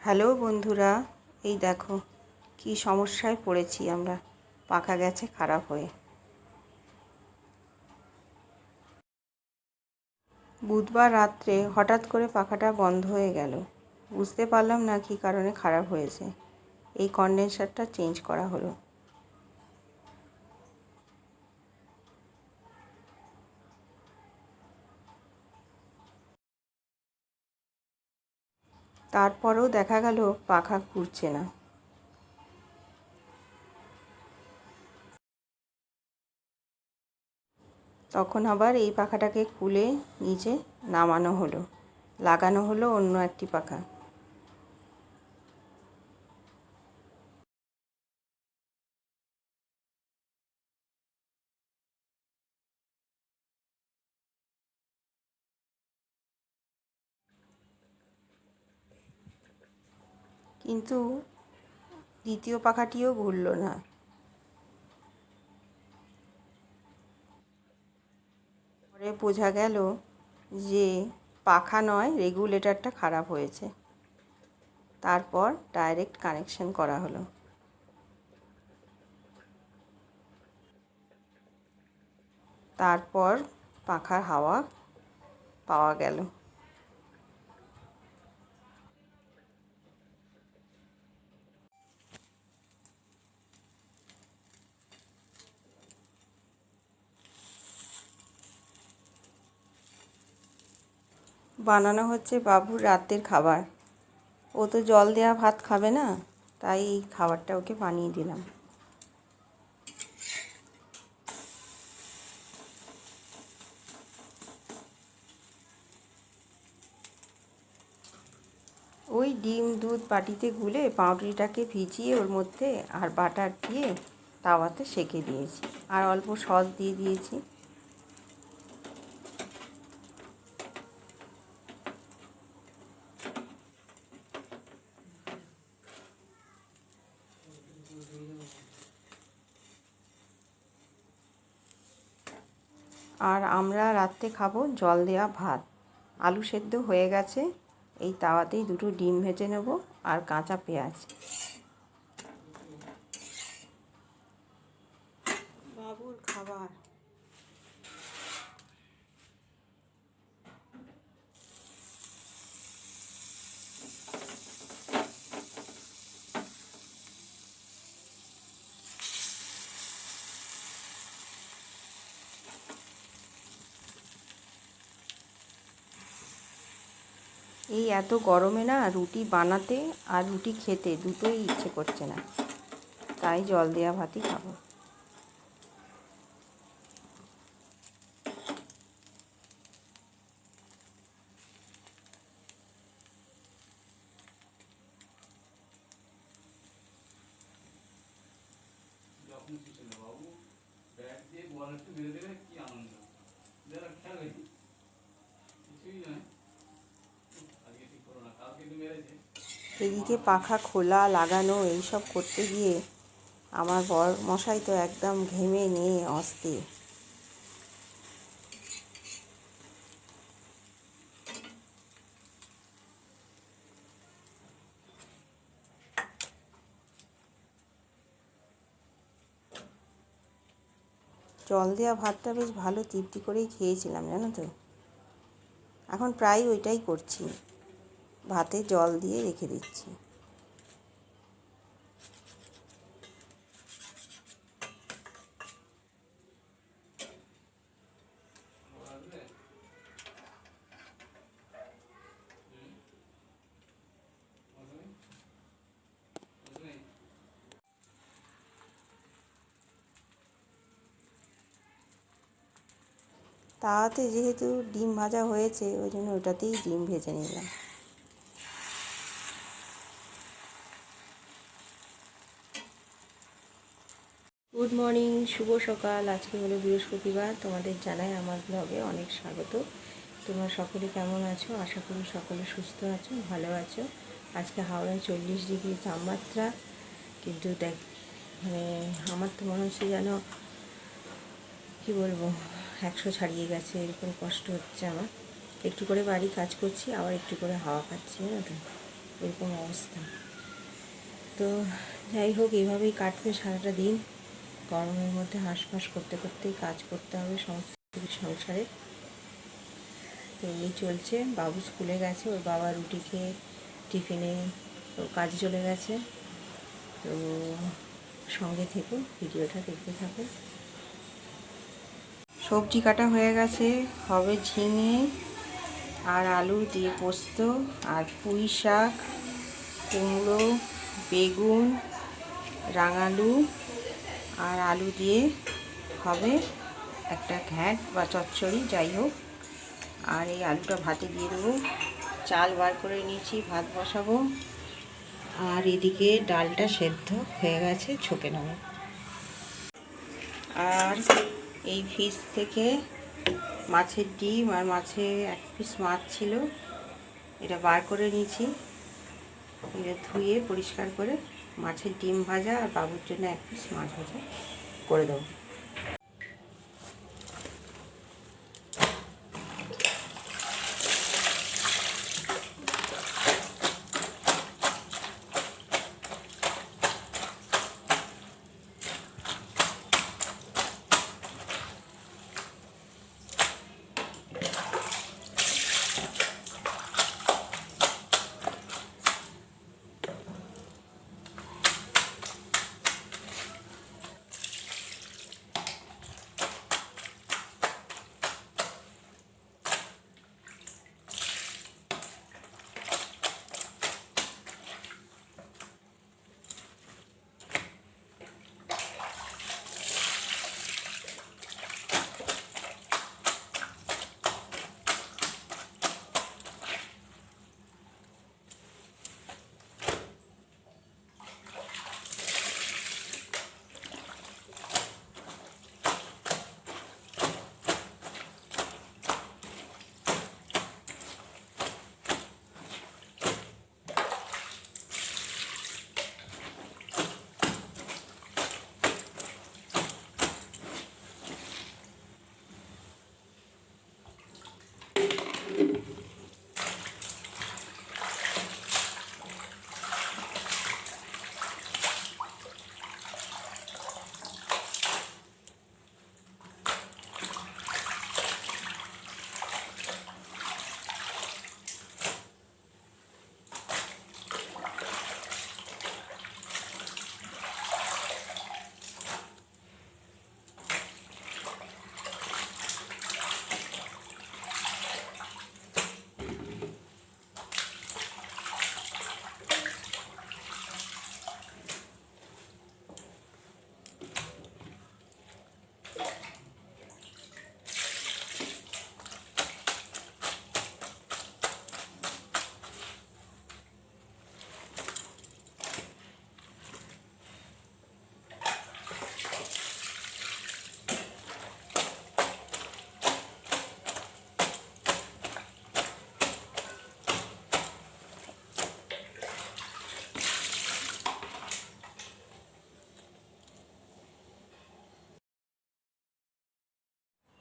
Hello বন্ধুরা, এই দেখো কি সমস্যায় পড়েছি আমরা। পাখা গেছে খারাপ হয়ে। বুধবার রাত্রে হঠাৎ করে পাখাটা বন্ধ হয়ে গেল। বুঝতে পারলাম না কী কারণে খারাপ হয়েছে। এই কন্ডেন্সারটা চেঞ্জ করা হলো। তারপরেও দেখা গেল পাখা ঘুরছে না। তখন আবার এই পাখাটাকে খুলে নিচে নামানো হলো, লাগানো হলো অন্য একটি পাখা। কিন্তু দ্বিতীয় পাখাটিও ঘুরল না। পরে বোঝা গেল যে পাখা নয়, রেগুলেটরটা খারাপ হয়েছে। তারপর ডাইরেক্ট কানেকশন করা হলো। তারপর পাখার হাওয়া পাওয়া গেল। বানানো হচ্ছে বাবুর রাতের খাবার। ও তো জল দেওয়া ভাত খাবে না, তাই এই খাবারটা ওকে বানিয়ে দিলাম। ওই ডিম দুধ বাটিতে গুলে পাউরুটিটাকে ভিজিয়ে ওর মধ্যে আর বাটার দিয়ে তাওয়াতে সেঁকে দিয়েছি। আর অল্প সস দিয়ে দিয়েছি আর আমরা রাত্রে খাব জল দেওয়া ভাত। আলু সেদ্ধ হয়ে গেছে। এই তাওয়াতেই দুটো ডিম ভেজে নেব আর কাঁচা পেঁয়াজ বাবুর খাবার এই এত গরমে না রুটি বানাতে আর রুটি খেতে দুটোই ইচ্ছে করছে না। তাই জল দেওয়া ভাতই খাব। বাবু ব্যাট দিয়ে একটু মেরে দেবে কি আনন্দ যারা খেয়াল হয়নি কিছুই নয় আজকে ঠিক করো না কালকে কিন্তু মেরেছে এদিকে পাখা খোলা, লাগানো, এইসব করতে গিয়ে আমার বর মশাই তো একদম ঘেমে নিয়ে অস্থির। জল দেওয়া ভাতটা বেশ ভালো তৃপ্তি করেই খেয়েছিলাম, জানো তো? এখন প্রায় ওইটাই করছি। ভাতে জল দিয়ে রেখে দিচ্ছি। তাতে যেহেতু ডিম ভাজা হয়েছে, ওই জন্য ওটাতেই ডিম ভেজে নিলাম। গুড মর্নিং, শুভ সকাল। আজকে হলো বৃহস্পতিবার। তোমাদের জানাই আমার ব্লগে অনেক স্বাগত। তোমরা সকলে কেমন আছো? আশা করি সকলে সুস্থ আছো, ভালো আছো। আজকে হাওড়ায় চল্লিশ ডিগ্রি তাপমাত্রা। কিন্তু দেখ মানে আমার তো মনে হচ্ছে যেন, কী বলব, একশো ছাড়িয়ে গেছে, এরকম কষ্ট হচ্ছে আমার। একটু করে বাড়ি কাজ করছি, আবার একটু করে হাওয়া খাচ্ছি, জানো তো? এরকম অবস্থা। তো যাই হোক এইভাবেই কাটবে সারাটা দিন। গরমের মধ্যে হাঁসফাঁস করতে করতেই কাজ করতে হবে সমস্ত সংসারে। তো এই চলছে, বাবু স্কুলে গেছে, ওর বাবা রুটি খেয়ে টিফিনে কাজে চলে গেছে। তো সঙ্গে থেকে, ভিডিওটা দেখতে থাকো। সবজি কাটা হয়ে গেছে, হবে ঝিঙে আর আলু দিয়ে পোস্ত আর পুঁই শাক, কুমড়ো, বেগুন, রাঙালু। আর আলু দিয়ে হবে একটা ঘ্যাঁট বা চচ্চড়ি, যাই হোক। আর এই আলুটা ভাতে দিয়ে দেবো। চাল বার করে নিয়েছি, ভাত বসাবো। আর এদিকে ডালটা সেদ্ধ হয়ে গেছে ছকে নেব। আর এই ফিশ থেকে মাছের ডিম আর মাছে এক পিস মাছ ছিল, এটা বার করে নিয়েছি। এটা ধুয়ে পরিষ্কার করে মাছের ডিম ভাজা আর বাবুর জন্য এক পিস মাছ ভাজা করে দেবো।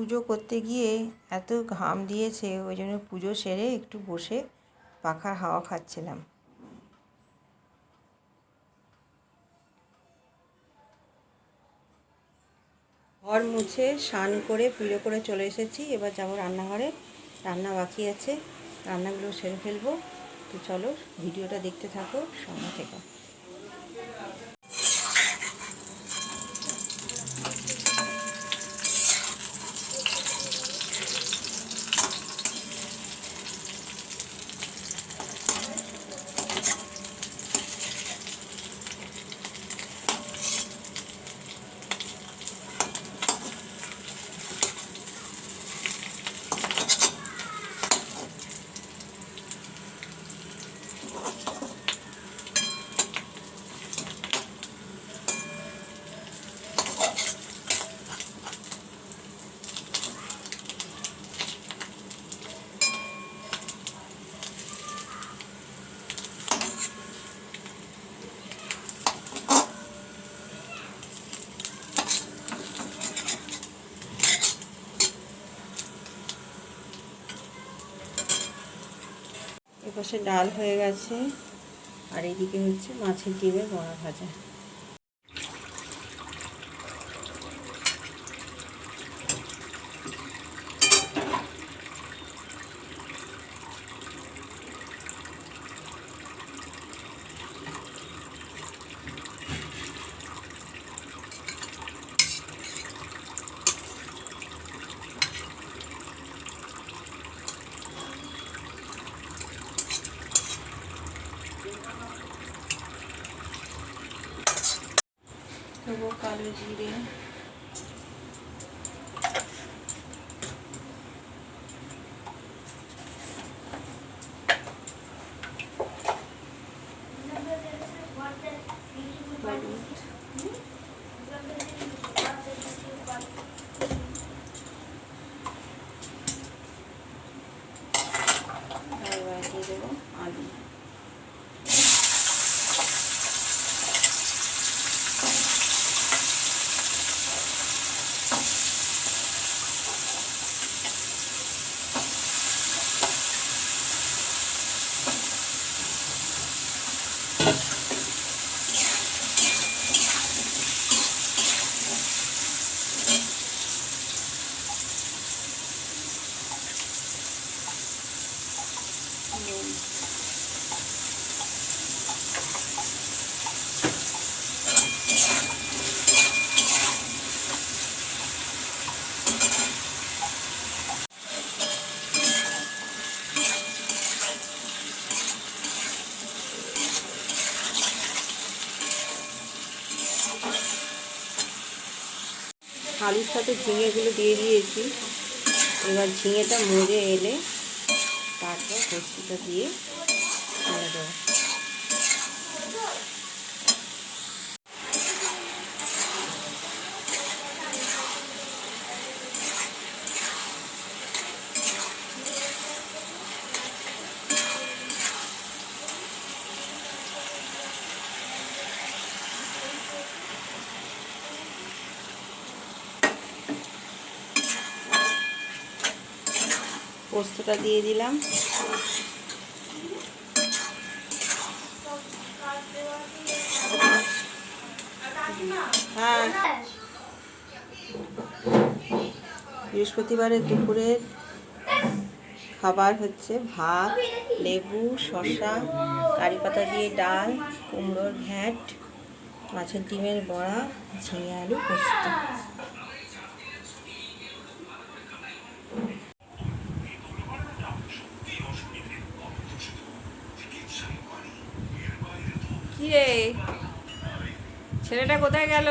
পুজো করতে গিয়ে এত ঘাম দিয়েছে, ওই জন্য পুজো সেরে একটু বসে পাখার হাওয়া খাচ্ছিলাম। ঘর মুছে স্নান করে, পুজো করে চলে এসেছি। এবার যাব রান্নাঘরে। রান্না বাকি আছে। রান্নাগুলো সেরে ফেলব। তো চলো, ভিডিওটা দেখতে থাকো সঙ্গে থেকো। এপাশে ডাল হয়ে গেছে। আর এদিকে হচ্ছে মাছের ডিমের বড়া ভাজা দেবো কালো জিরে হলুদ আর এবার দিয়ে দেবো আলু নুন আলুর সাথে ঝিঙেগুলো দিয়ে দিয়েছি। এবার ঝিঙেটা মরে এলে তারপর পোস্তটা দিয়ে দেবো। পোস্তটা দিয়ে দিলাম। হ্যাঁ। বৃহস্পতিবারের দুপুরের খাবার হচ্ছে ভাত, লেবু, শসা, কারি পাতা দিয়ে ডাল, কুমড়োর ঘ্যাট, মাছের ডিমের বড়া, ঝিঙে আলু পোস্ত। রে ছেলেটা কোথায় গেল?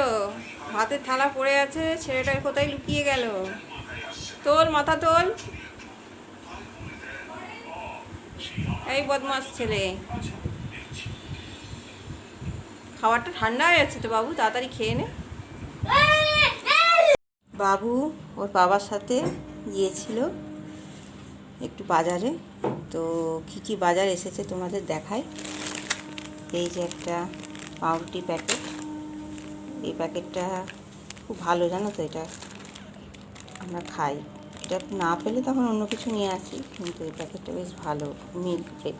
ভাতের থালা পড়ে আছে, ছেলেটা কোথায় লুকিয়ে গেল? তোল, মাথা তোল। এই বদমাস ছেলে। খাবারটা ঠান্ডা হয়ে যাচ্ছে তো বাবু, তাড়াতাড়ি খেয়ে নে। বাবু, ওর বাবার সাথে গিয়েছিল একটু বাজারে। তো কী কী বাজার এসেছে তোমাদের দেখায় এই যে একটা পাউরুটি প্যাকেট। এই প্যাকেটটা খুব ভালো, জানো তো এটা। আমরা খাই। এটা না পেলে তখন অন্য কিছু নিয়ে আসি, কিন্তু এই প্যাকেটটা বেশ ভালো, মিল্ক ব্রেড।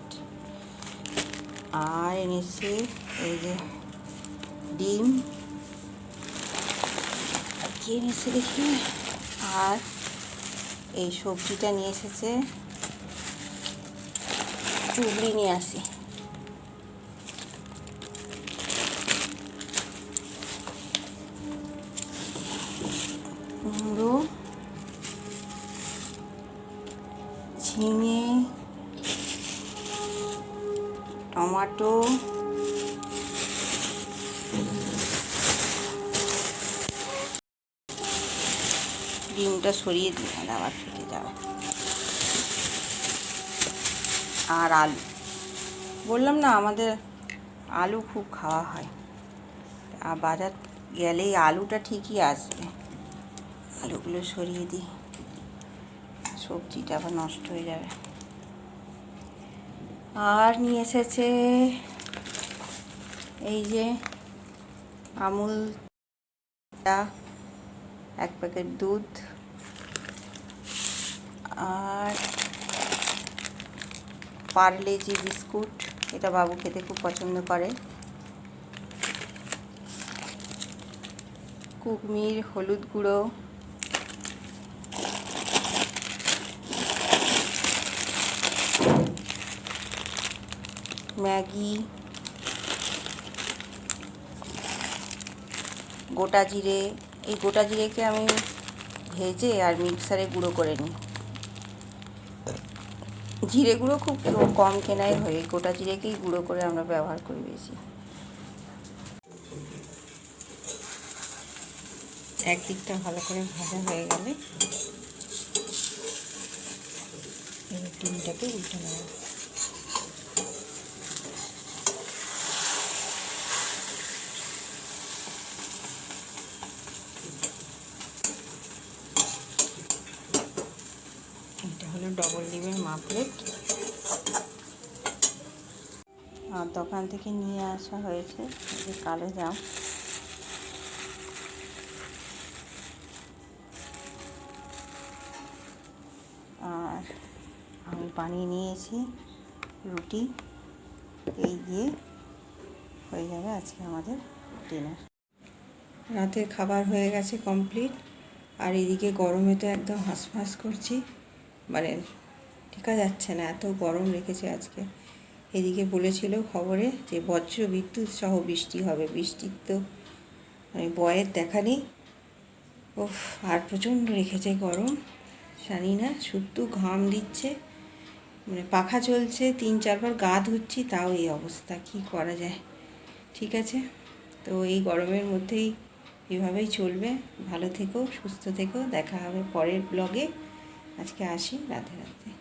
আর এনেছে এই যে ডিম। কি এনেছে দেখি? আর এই সবজিটা নিয়ে এসেছে। চুবড়ি নিয়ে আসি। ডিমটা সরিয়ে তাহলে আবার ফেটে যাবে। আর আলু। বললাম না, আমাদের আলু খুব খাওয়া হয়। আর বাজার গেলেই আলুটা ঠিকই আসবে। আলুগুলো সরিয়ে দিই। সবজিটা আবার নষ্ট হয়ে যাবে। আর নিয়ে এসেছে এই যে আমুল এক প্যাকেট দুধ আর পার্লেজি বিস্কুট, এটা বাবু খেতে খুব পছন্দ করে। কুকমির, হলুদ গুঁড়ো, ম্যাগি, গোটা জিরে এই গোটা জিরেকে আমি ভেজে আর মিক্সারে গুঁড়ো করে নিই। জিরে গুঁড়ো খুব কম কেনাই হয়, এই গোটা জিরেকেই গুঁড়ো করে আমরা ব্যবহার করি বেশি। একদিকটা ভালো করে ভাজা হয়ে গেলে, এবার ডিমটাকে উল্টে নেওয়া এটা ডবল মা প্লেট। আর দোকান থেকে নিয়ে আসা হয়েছে যে কালো জাম। আর আমি বানিয়ে নিয়েছি রুটি। এই দিয়ে হয়ে যাবে আজকে আমাদের ডিনার রাতের খাবার হয়ে গেছে কমপ্লিট আর এদিকে গরমে তো একদম হাঁসফাঁস করছি। মানে ঠেকা যাচ্ছে না, এত গরম রেখেছে আজকে। এদিকে বলেছিল খবরে যে বজ্র বিদ্যুৎ সহ বৃষ্টি হবে। বৃষ্টির তো মানে বয়ের দেখা নেই। ওফ আর প্রচণ্ড রেখেছে গরম। জানি না, শুদ্ধ ঘাম দিচ্ছে। মানে পাখা চলছে, তিন চারবার গা ধুচ্ছি, তাও এই অবস্থা। কি করা যায়? ঠিক আছে? তো এই গরমের মধ্যেই এভাবেই চলবে। ভালো থেকো, সুস্থ থেকো। দেখা হবে পরের ব্লগে আজকে আসি রাধে রাধে।